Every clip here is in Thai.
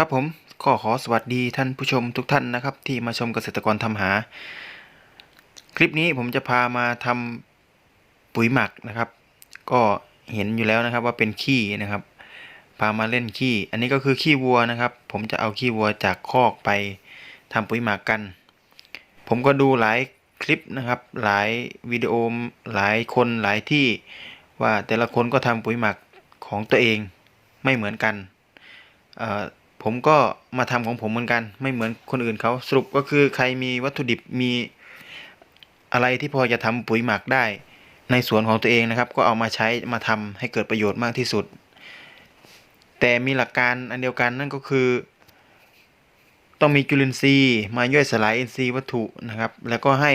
ครับผมก็ขอสวัสดีท่านผู้ชมทุกท่านนะครับ ที่มาชมเกษตรกรทำหา คลิปนี้ผมจะพามาทำปุ๋ยหมักนะครับ ก็เห็นอยู่แล้วนะครับว่าเป็นขี้นะครับ พามาเล่นขี้ อันนี้ก็คือขี้วัวนะครับ ผมจะเอาขี้วัวจากคอกไปทำปุ๋ยหมักกัน ผมก็ดูหลายคลิปนะครับ หลายวิดีโอหลายคนหลายที่ว่าแต่ละคนก็ทำปุ๋ยหมักของตัวเองไม่เหมือนกันเอ่อ ผมก็มาทำของผมเหมือนกัน ไม่เหมือนคนอื่นเขาสรุปก็คือใครมีวัตถุดิบมีอะไรที่พอจะทำปุ๋ยหมักได้ ในสวนของตัวเองนะครับ ก็เอามาใช้มาทำให้เกิดประโยชน์มากที่สุด แต่มีหลักการอันเดียวกันนั่นก็คือ ต้องมีจุลินทรีย์มาย่อยสลายอินทรีย์วัตถุนะครับ แล้วก็ให้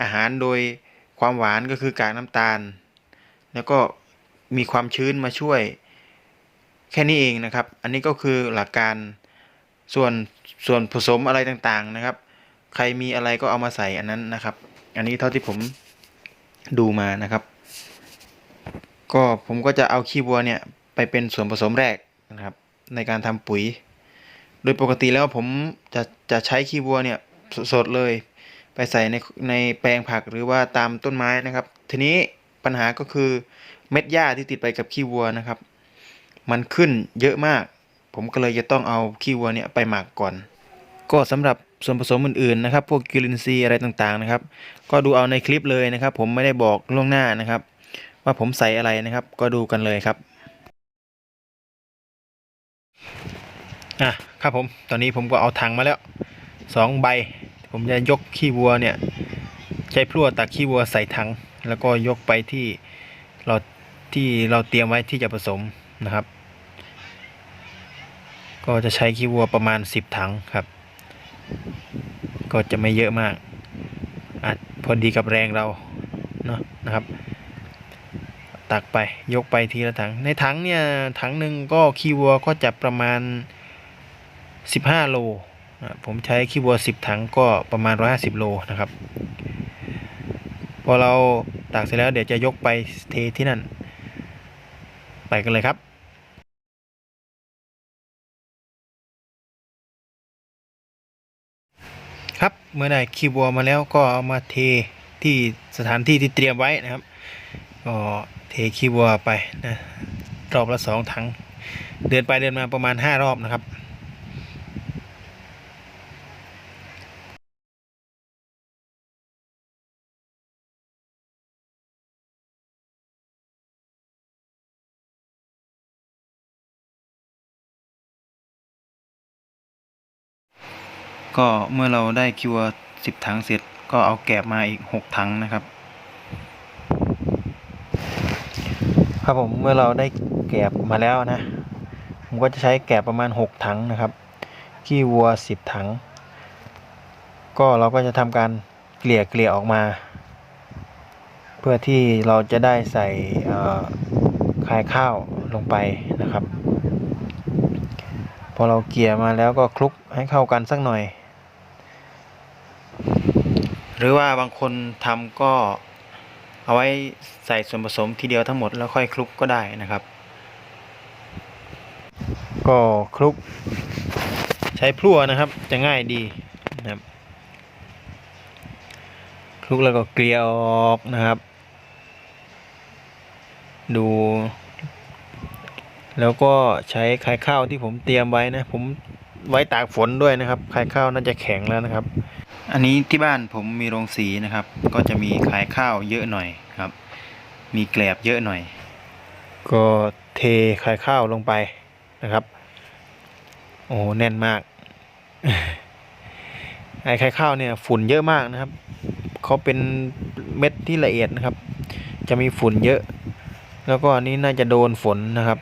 อาหารโดยความหวานก็คือกากน้ำตาล แล้วก็มีความชื้นมาช่วย แค่นี้เองนะครับ อันนี้ก็คือหลักการส่วนส่วนผสมอะไรต่างๆนะครับ ใครมีอะไรก็เอามาใส่อันนั้นนะครับ อันนี้เท่าที่ผมดูมานะครับ ก็ผมก็จะเอาขี้วัวเนี่ยไปเป็นส่วนผสมแรกนะครับในการทำปุ๋ย โดยปกติแล้วผมจะจะใช้ขี้วัวเนี่ยสดๆเลย ไปใส่ในในแปลงผักหรือว่าตามต้นไม้นะครับ ทีนี้ปัญหาก็คือเม็ดหญ้าที่ติดไปกับขี้วัวนะครับ มันขึ้นเยอะมาก ผมก็เลยจะต้องเอาขี้วัวเนี่ยไปหมักก่อน ก็สำหรับส่วนผสมอื่นๆนะครับ พวกจุลินทรีอะไรต่างๆนะครับ ก็ดูเอาในคลิปเลยนะครับ ผมไม่ได้บอกล่วงหน้านะครับ ว่าผมใส่อะไรนะครับ ก็ดูกันเลยครับอะครับผมตอนนี้ผมก็เอาถังมาแล้วสองใบ ผมจะยกขี้วัวเนี่ยใช้พลั่วตักขี้วัวใส่ถัง แล้วก็ยกไปที่เราที่เราเตรียมไว้ที่จะผสมนะครับ ก็จะใช้ขี้วัวประมาณ 10 ถังครับ ก็จะไม่เยอะมากอาจพอดีกับแรงเราเนาะนะครับ ตักไปยกไปทีละถัง ในถังเนี่ยถังหนึ่งก็ขี้วัวก็จะประมาณ 15 โลนะผมใช้ขี้วัว 10 ถังก็ประมาณ 150 โลนะครับ พอเราตักเสร็จแล้วเดี๋ยวจะยกไปเทที่นั่น ไปกันเลยครับ เมื่อได้ขี้วัวมาแล้วก็เอามาเทที่สถานที่ที่เตรียมไว้นะครับก็เทขี้วัวไปนะรอบละสองถัง เดินไปเดินมาประมาณห้ารอบนะครับ ก็เมื่อเราได้คิวสิบถังเสร็จ ก็เอาแกบมาอีกหกถังนะครับ ครับผมเมื่อเราได้แกบมาแล้วนะ ผมก็จะใช้แกบประมาณหกถังนะครับขี้วัวสิบถัง ก็เราก็จะทำการเกลี่ยเกลี่ยออกมา เพื่อที่เราจะได้ใส่เอ่อคายข้าวลงไปนะครับ พอเราเกลี่ยมาแล้วก็คลุกให้เข้ากันสักหน่อย หรือว่าบางคนทำก็เอาไว้ใส่ส่วนผสมทีเดียวทั้งหมดแล้วค่อยคลุกก็ได้นะครับ ก็คลุก ใช้พลั่วนะครับจะง่ายดีนะครับคลุกแล้วก็เกลี่ยออกนะครับ ดู แล้วก็ใช้ไข่ข้าวที่ผมเตรียมไว้นะ ผมไว้ตากฝนด้วยนะครับไข่ข้าวน่าจะแข็งแล้วนะครับ อันนี้ที่บ้านผมมีโรงสีนะครับ ก็จะมีขายข้าวเยอะหน่อยครับ มีแกลบเยอะหน่อย ก็เทขายข้าวลงไปนะครับ โอ้แน่นมากไอ้ไข่ข้าวเนี่ยฝุ่นเยอะมากนะครับเขาเป็นเม็ดที่ละเอียดนะครับ จะมีฝุ่นเยอะ แล้วก็อันนี้น่าจะโดนฝนนะครับ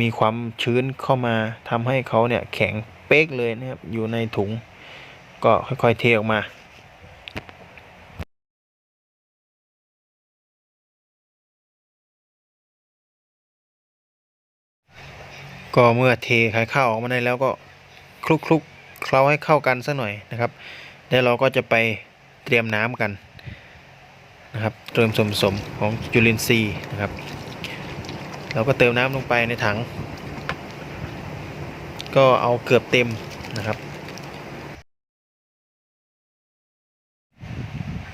มีความชื้นเข้ามาทำให้เขาเนี่ยแข็งเป๊กเลยนะครับ อยู่ในถุง ก็ค่อยๆเทออกมาก็เมื่อเทไข่ข้าวออกมาได้แล้วก็คลุกคลุกๆเคล้าให้เข้ากันสักหน่อยนะครับแล้วเราก็จะไปเตรียมน้ำกันนะครับ เติมส่วนผสมของจุลินทรีย์นะครับ เราก็เติมน้ำลงไปในถัง ก็เอาเกือบเต็มนะครับ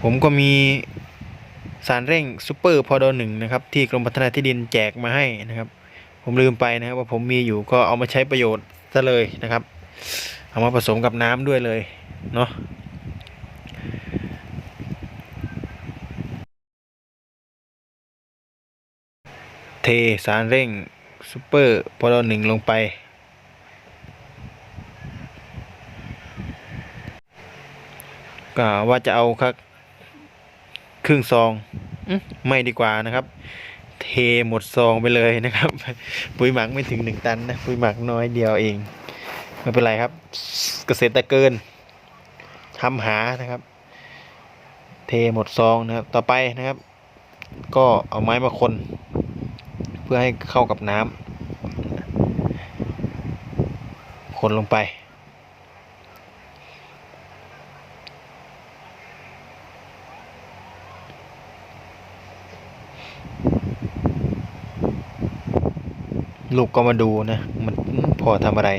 ผมก็มีสารเร่งซูเปอร์พอดอหนึ่งนะครับที่กรมพัฒนาที่ดินแจกมาให้นะครับ ผมลืมไปนะครับว่าผมมีอยู่ก็เอามาใช้ประโยชน์ซะเลยนะครับ เอามาผสมกับน้ำด้วยเลยเนาะเทสารเร่งซูเปอร์พอดอหนึ่งลงไปก็ว่าจะเอาครับ ครึ่งซองอมไม่ดีกว่านะครับ เทหมดซองไปเลยนะครับ ปุ๋ยหมักไม่ถึงหนึ่งตันนะปุ๋ยหมักน้อยเดียวเองไม่เป็นไรครับ เกษตรเกินทำหานะครับ เทหมดซองนะครับ ต่อไปนะครับ ก็เอาไม้มาคน เพื่อให้เข้ากับน้ำคนลงไป ลูกก็มาดูนะมันพอทำอะไร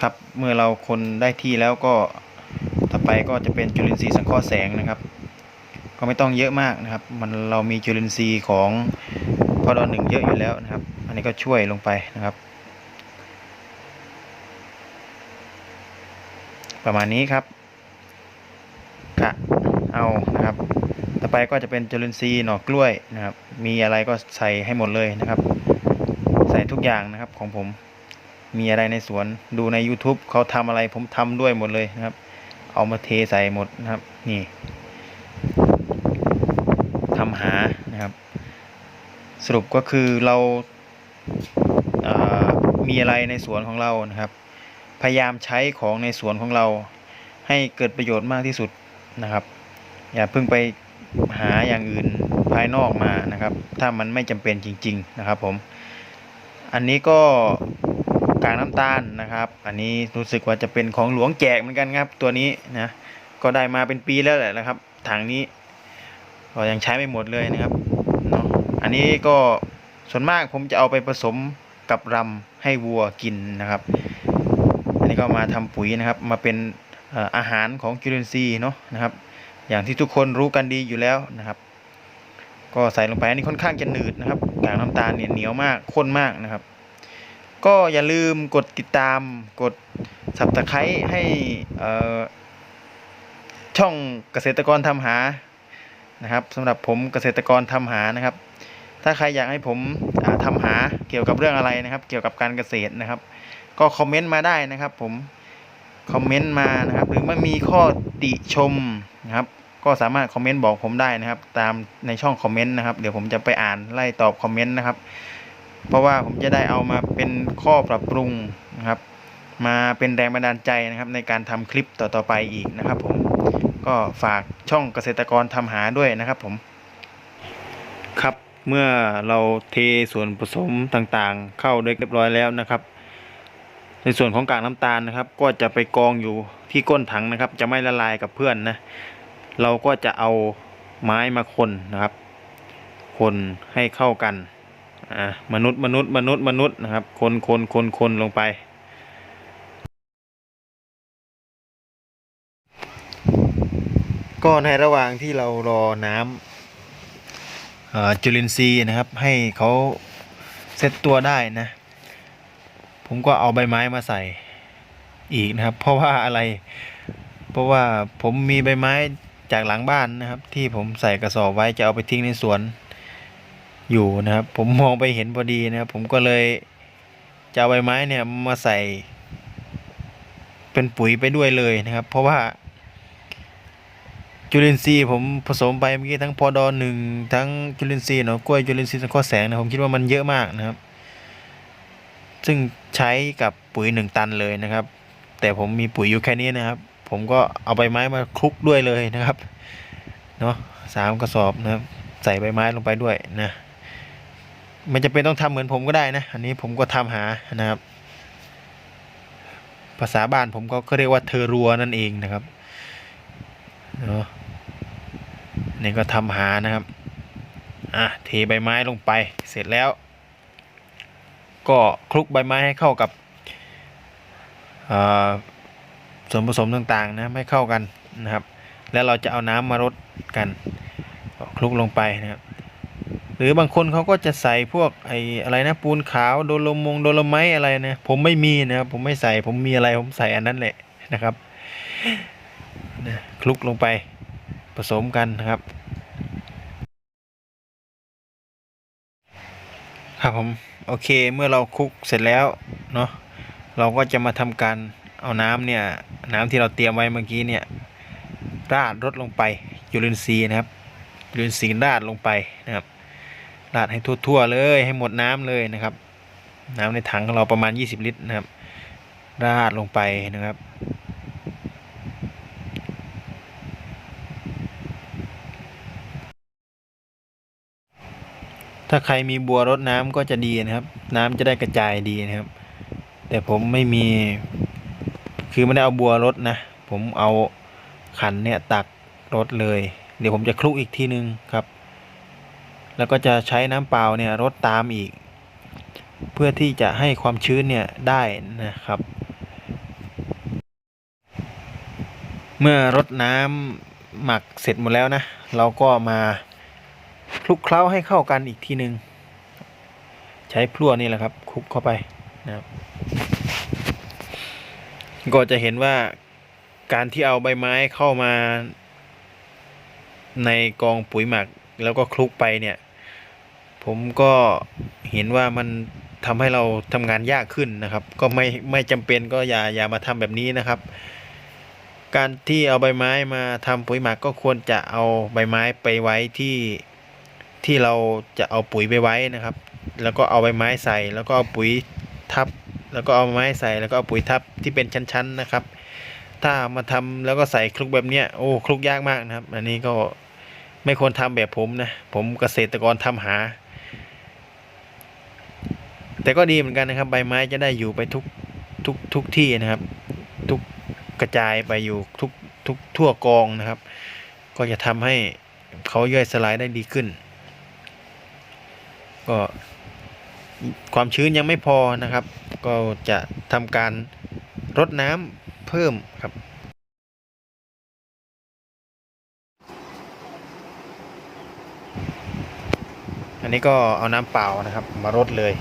ครับเมื่อเราคนได้ที่แล้วก็ต่อไปก็จะเป็นจุลินทรีย์สังเคราะห์แสงนะครับ ก็ไม่ต้องเยอะมากนะครับ มันเรามีจุลินทรีย์ของพอดอหนึ่งเยอะอยู่แล้วนะครับ อันนี้ก็ช่วยลงไปนะครับ ประมาณนี้ครับกะเอานะครับ ไปก็จะเป็นจุลินทรีย์หน่อกล้วยนะครับ มีอะไรก็ใส่ให้หมดเลยนะครับ ใส่ทุกอย่างนะครับของผม มีอะไรในสวนดูใน YouTube เขาทำอะไรผมทำด้วยหมดเลยนะครับ เอามาเทใส่หมดนะครับ นี่ทำหานะครับ สรุปก็คือเราเอ่อมีอะไรในสวนของเรานะครับ พยายามใช้ของในสวนของเรา ให้เกิดประโยชน์มากที่สุดนะครับ อย่าเพิ่งไป หาอย่างอื่นภายนอกมานะครับ ถ้ามันไม่จำเป็นจริง ๆนะครับผม อันนี้ก็กากน้ำตาลนะครับ อันนี้รู้สึกว่าจะเป็นของหลวงแจกเหมือนกันครับ ตัวนี้นะก็ได้มาเป็นปีแล้วแหละนะครับถังนี้ก็ยังใช้ไม่หมดเลยนะครับเนาะอันนี้ก็ส่วนมากผมจะเอาไปผสมกับรำให้วัวกินนะครับ อันนี้ก็มาทำปุ๋ยนะครับ มาเป็นเอ่ออาหารของจุลินทรีย์เนาะนะครับ อย่างที่ทุกคนรู้กันดีอยู่แล้วนะครับ ก็ใส่ลงไปอันนี้ค่อนข้างจะหนืดนะครับกากน้ำตาลเนี่ยเหนียวมากข้นมากนะครับ ก็อย่าลืมกดติดตามกด subscribe ให้ช่องเกษตรกรทำหานะครับสำหรับผมเกษตรกรทำหานะครับ ถ้าใครอยากให้ผมอ่าทำหาเกี่ยวกับเรื่องอะไรนะครับ เกี่ยวกับการเกษตรนะครับ ก็คอมเมนต์มาได้นะครับ ผม คอมเมนต์มานะครับ หรือมันมีข้อติชมนะครับ ก็สามารถคอมเมนต์บอกผมได้นะครับ ตามในช่องคอมเมนต์นะครับ เดี๋ยวผมจะไปอ่านไล่ตอบคอมเมนต์นะครับ เพราะว่าผมจะได้เอามาเป็นข้อปรับปรุงนะครับ มาเป็นแรงบันดาลใจนะครับ ในการทำคลิปต่อๆไปอีกนะครับ ผมก็ฝากช่องเกษตรกรทำหาด้วยนะครับ ผมครับเมื่อเราเทส่วนผสมต่างๆ เข้าด้เรียบร้อยแล้วนะครับ ในส่วนของกากน้ำตาลนะครับ ก็จะไปกองอยู่ที่ก้นถังนะครับ จะไม่ละลายกับเพื่อนนะเราก็จะเอาไม้มาคนนะครับ คนให้เข้ากันอ่ามนุษย์มนุษย์มนุษย์มนุษย์นะครับ คนคนคนคนลงไป ก็ในระหว่างที่เรารอน้ำจุลินทรีย์นะครับ ให้เขาเซตตัวได้นะ ผมก็เอาใบไม้มาใส่อีกนะครับ เพราะว่าอะไร เพราะว่าผมมีใบไม้จากหลังบ้านนะครับ ที่ผมใส่กระสอบไว้จะเอาไปทิ้งในสวนอยู่นะครับ ผมมองไปเห็นพอดีนะครับ ผมก็เลยจะเอาใบไม้เนี่ยมาใส่ เป็นปุ๋ยไปด้วยเลยนะครับ เพราะว่า จุลินทรีย์ผมผสมไปเมื่อกี้ทั้งพอดอหนึ่งทั้งจุลินทรีย์หนอกล้วยจุลินทรีย์สังเคราะห์แสงนะผมคิดว่ามันเยอะมากนะครับ ซึ่งใช้กับปุ๋ยหนึ่งตันเลยนะครับ แต่ผมมีปุ๋ยอยู่แค่นี้นะครับ ผมก็เอาใบไม้มาคลุกด้วยเลยนะครับเนาะสามกระสอบนะครับ ใส่ใบไม้ลงไปด้วยนะมันจะเป็นต้องทำเหมือนผมก็ได้นะ อันนี้ผมก็ทำหานะครับ ภาษาบ้านผมก็เรียกว่าเทอรัวนั่นเองนะครับเนาะนี่ก็ทำหานะครับ อะเทใบไม้ลงไปเสร็จแล้ว ก็คลุกใบไม้ให้เข้ากับส่วนผสมต่างๆนะให้เข้ากันนะครับ แล้วเราจะเอาน้ำมารดกันคลุกลงไปนะครับ หรือบางคนเขาก็จะใส่พวกไอ้อะไรนะปูนขาวโดโลมงโดโลไมต์อะไรนะผมไม่มีนะครับผมไม่ใส่ผมมีอะไรผมใส่อันนั้นแหละนะครับนะคลุกลงไปผสมกันนะครับ ครับผม โอเคเมื่อเราคลุกเสร็จแล้วเนาะเราก็จะมาทำการเอาน้ำเนี่ยน้ำที่เราเตรียมไว้เมื่อกี้เนี่ยราดรดลงไปจุลินทรีนะครับจุลินทรีราดลงไปนะครับราดให้ทั่วๆเลยให้หมดน้ำเลยนะครับ น้ำในถังของเราประมาณ 20 ลิตรนะครับราดลงไปนะครับ ถ้าใครมีบัวรดน้ำก็จะดีนะครับ น้ำจะได้กระจายดีนะครับ แต่ผมไม่มี คือไม่ได้เอาบัวรดนะ ผมเอาขันเนี่ยตักรดเลย เดี๋ยวผมจะคลุกอีกทีนึงครับ แล้วก็จะใช้น้ำเปล่าเนี่ยรดตามอีก เพื่อที่จะให้ความชื้นเนี่ยได้นะครับ เมื่อรดน้ำหมักเสร็จหมดแล้วนะ เราก็มา คลุกเคล้าให้เข้ากันอีกทีหนึ่งใช้พลั่วนี่แหละครับคลุกเข้าไปนะครับก็จะเห็นว่าการที่เอาใบไม้เข้ามา ในกองปุ๋ยหมักแล้วก็คลุกไปเนี่ย ผมก็เห็นว่ามันทำให้เราทำงานยากขึ้นนะครับ ก็ไม่ไม่จำเป็นก็อย่าอย่ามาทำแบบนี้นะครับ การที่เอาใบไม้มาทำปุ๋ยหมักก็ควรจะเอาใบไม้ไปไว้ที่ ที่เราจะเอาปุ๋ยไปไว้นะครับ แล้วก็เอาใบไม้ใส่ แล้วก็เอาปุ๋ยทับ แล้วก็เอาไม้ใส่แล้วก็เอาปุ๋ยทับที่เป็นชั้นๆนะครับ ถ้ามาทำแล้วก็ใส่คลุกแบบเนี้ยโอ้คลุกยากมากนะครับ อันนี้ก็ไม่ควรทำแบบผมนะ ผมเกษตรกรทำหา แต่ก็ดีเหมือนกันนะครับ ใบไม้จะได้อยู่ไปทุกทุกทุกที่นะครับ ทุกกระจายไปอยู่ทุกทุกทั่วกองนะครับ ก็จะทำให้เขาย่อยสลายได้ดีขึ้น ก็ความชื้นยังไม่พอนะครับ ก็จะทำการรดน้ำเพิ่มครับ อันนี้ก็เอาน้ำเปล่านะครับมารดเลย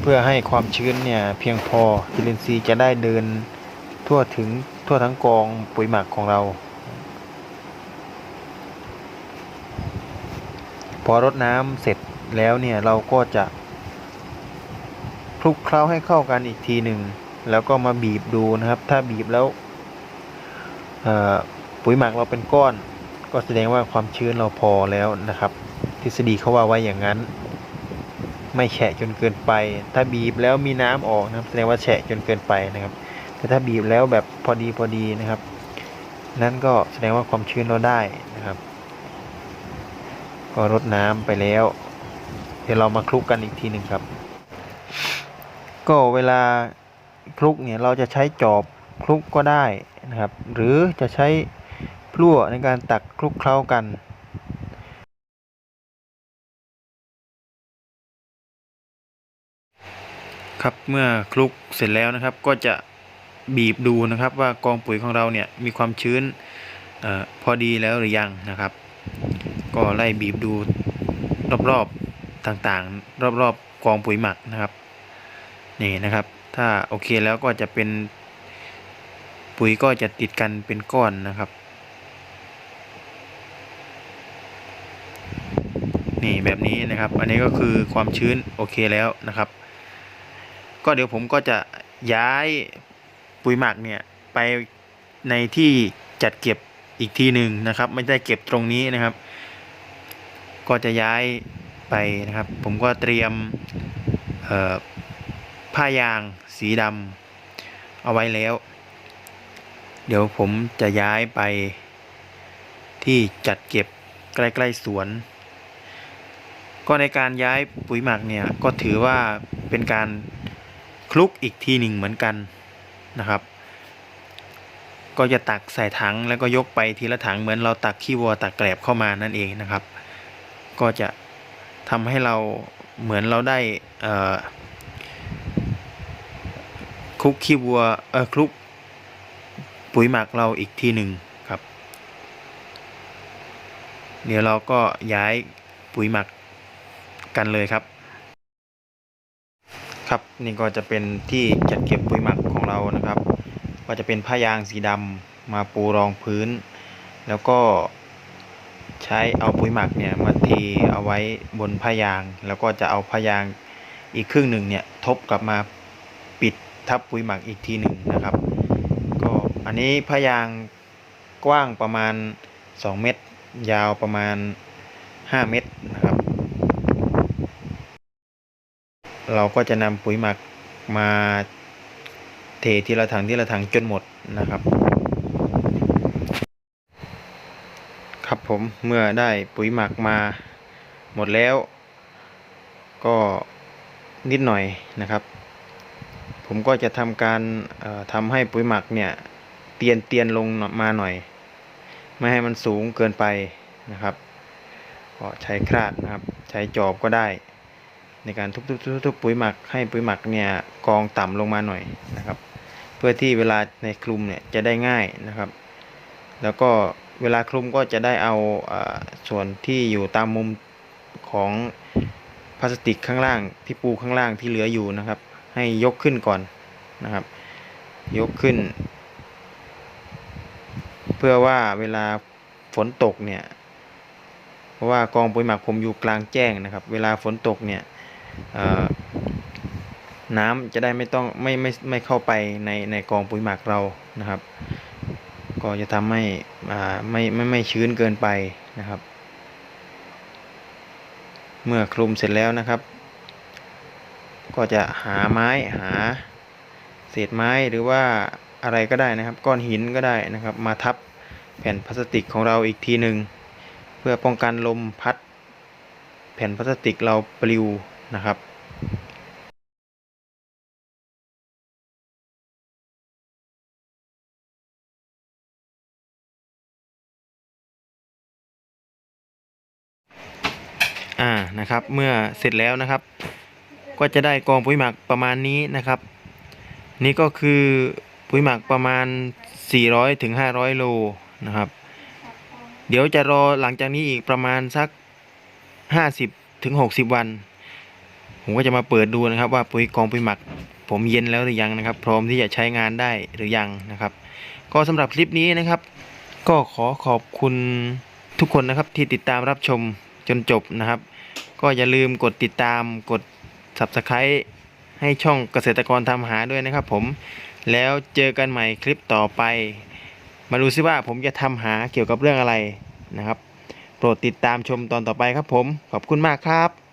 เพื่อให้ความชื้นเนี่ยเพียงพอจุลินทรีย์จะได้เดินทั่วถึงทั่วทั้งกองปุ๋ยหมักของเรา พอรดน้ำเสร็จ แล้วเนี่ยเราก็จะคลุกเคล้าให้เข้ากันอีกทีหนึ่งแล้วก็มาบีบดูนะครับ ถ้าบีบแล้วปุ๋ยหมักเราเป็นก้อน ก็แสดงว่าความชื้นเราพอแล้วนะครับ ทฤษฎีเขาว่าไว้อย่างนั้น ไม่แฉะจนเกินไป ถ้าบีบแล้วมีน้ำออกนะครับแสดงว่าแฉะจนเกินไปนะครับ แต่ถ้าบีบแล้วแบบพอดีพอดีนะครับ นั่นก็แสดงว่าความชื้นเราได้นะครับ ก็รดน้ำไปแล้ว เดี๋ยวเรามาคลุกกันอีกทีหนึ่งครับ ก็เวลาคลุกเนี่ยเราจะใช้จอบคลุกก็ได้นะครับ หรือจะใช้พลั่วในการตักคลุกเคล้ากันครับเมื่อคลุกเสร็จแล้วนะครับ ก็จะบีบดูนะครับว่ากองปุ๋ยของเราเนี่ยมีความชื้นออพอดีแล้วหรือยังนะครับ ก็ไล่บีบดูรอบๆ ต่างๆ รอบๆกองปุ๋ยหมักนะครับนี่นะครับ ถ้าโอเคแล้วก็จะเป็นปุ๋ยก็จะติดกันเป็นก้อนนะครับ นี่แบบนี้นะครับ อันนี้ก็คือความชื้นโอเคแล้วนะครับ ก็เดี๋ยวผมก็จะย้ายปุ๋ยหมักเนี่ยไปในที่จัดเก็บอีกทีหนึ่งนะครับ ไม่ได้เก็บตรงนี้นะครับ ก็จะย้าย ไปนะครับ ผมก็เตรียมผ้ายางสีดำเอาไว้แล้ว เดี๋ยวผมจะย้ายไปที่จัดเก็บใกล้ๆสวน ก็ในการย้ายปุ๋ยหมักเนี่ยก็ถือว่าเป็นการคลุกอีกทีหนึ่งเหมือนกันนะครับ ก็จะตักใส่ถังแล้วก็ยกไปทีละถังเหมือนเราตักขี้วัวตักแกลบเข้ามานั่นเองนะครับ ก็จะ ทำให้เราเหมือนเราได้เอ่อลุกขี้วัวเออคลุกปุ๋ยหมักเราอีกทีหนึ่งครับ เดี๋ยวเราก็ย้ายปุ๋ยหมักกันเลยครับ ครับนี่ก็จะเป็นที่จัดเก็บปุ๋ยหมักของเรานะครับ ก็จะเป็นผ้ายางสีดำมาปูรองพื้น แล้วก็ ใช้เอาปุ๋ยหมักเนี่ยมาเทเอาไว้บนผ้ายาง แล้วก็จะเอาผ้ายางอีกครึ่งหนึ่งเนี่ยทบกลับมาปิดทับปุ๋ยหมักอีกทีหนึ่งนะครับ ก็อันนี้ผ้ายางกว้างประมาณ 2 เมตร ยาวประมาณ 5 เมตรนะครับ เราก็จะนำปุ๋ยหมักมาเททีละถังทีละถังจนหมดนะครับ ครับผมเมื่อได้ปุ๋ยหมักมาหมดแล้ว ก็นิดหน่อยนะครับ ผมก็จะทำการทำให้ปุ๋ยหมักเนี่ยเตียนเตียนลงมาหน่อย ไม่ให้มันสูงเกินไปนะครับก็ใช้คราดนะครับ ใช้จอบก็ได้ ในการทุบๆๆๆปุ๋ยหมักให้ปุ๋ยหมักเนี่ยกองต่ำลงมาหน่อยนะครับ เพื่อที่เวลาในคลุมเนี่ยจะได้ง่ายนะครับ แล้วก็ เวลาคลุมก็จะได้เอาอส่วนที่อยู่ตามมุมของพลาสติกข้างล่างที่ปูข้างล่างที่เหลืออยู่นะครับ ให้ยกขึ้นก่อนนะครับ ยกขึ้น เพื่อว่าเวลาฝนตกเนี่ยเพราะว่ากองปุ๋ยหมักผมอยู่กลางแจ้งนะครับ เวลาฝนตกเนี่ยน้ำจะได้ไม่ต้องไม่ไม่ไม่เข้าไปในในกองปุ๋ยหมักเรานะครับ ก็จะทำให้อ่ไม่ไม่ไม่ชื้นเกินไปนะครับ เมื่อคลุมเสร็จแล้วนะครับ ก็จะหาไม้หาเศษไม้หรือว่าอะไรก็ได้นะครับ ก้อนหินก็ได้นะครับ มาทับแผ่นพลาสติกของเราอีกทีหนึ่งเพื่อป้องกันลมพัด แผ่นพลาสติกเราปลิวนะครับ นะครับ เมื่อเสร็จแล้วนะครับ ก็จะได้กองปุ๋ยหมักประมาณนี้นะครับ นี่ก็คือปุ๋ยหมักประมาณ 400ถึง500 โลนะครับ เดี๋ยวจะรอหลังจากนี้อีกประมาณสัก 50ถึง60 วัน ผมก็จะมาเปิดดูนะครับ ว่าปุ๋ยกองปุ๋ยหมัก ผมเย็นแล้วหรือยังนะครับ พร้อมที่จะใช้งานได้หรือยังนะครับ ก็สำหรับคลิปนี้นะครับ ก็ขอขอบคุณทุกคนนะครับที่ติดตามรับชมจนจบนะครับ ก็อย่าลืมกดติดตามกด Subscribe ให้ช่องเกษตรกรทำหาด้วยนะครับผมแล้วเจอกันใหม่คลิปต่อไป มาดูซิว่าผมจะทำหาเกี่ยวกับเรื่องอะไรนะครับ โปรดติดตามชมตอนต่อไปครับผม ขอบคุณมากครับ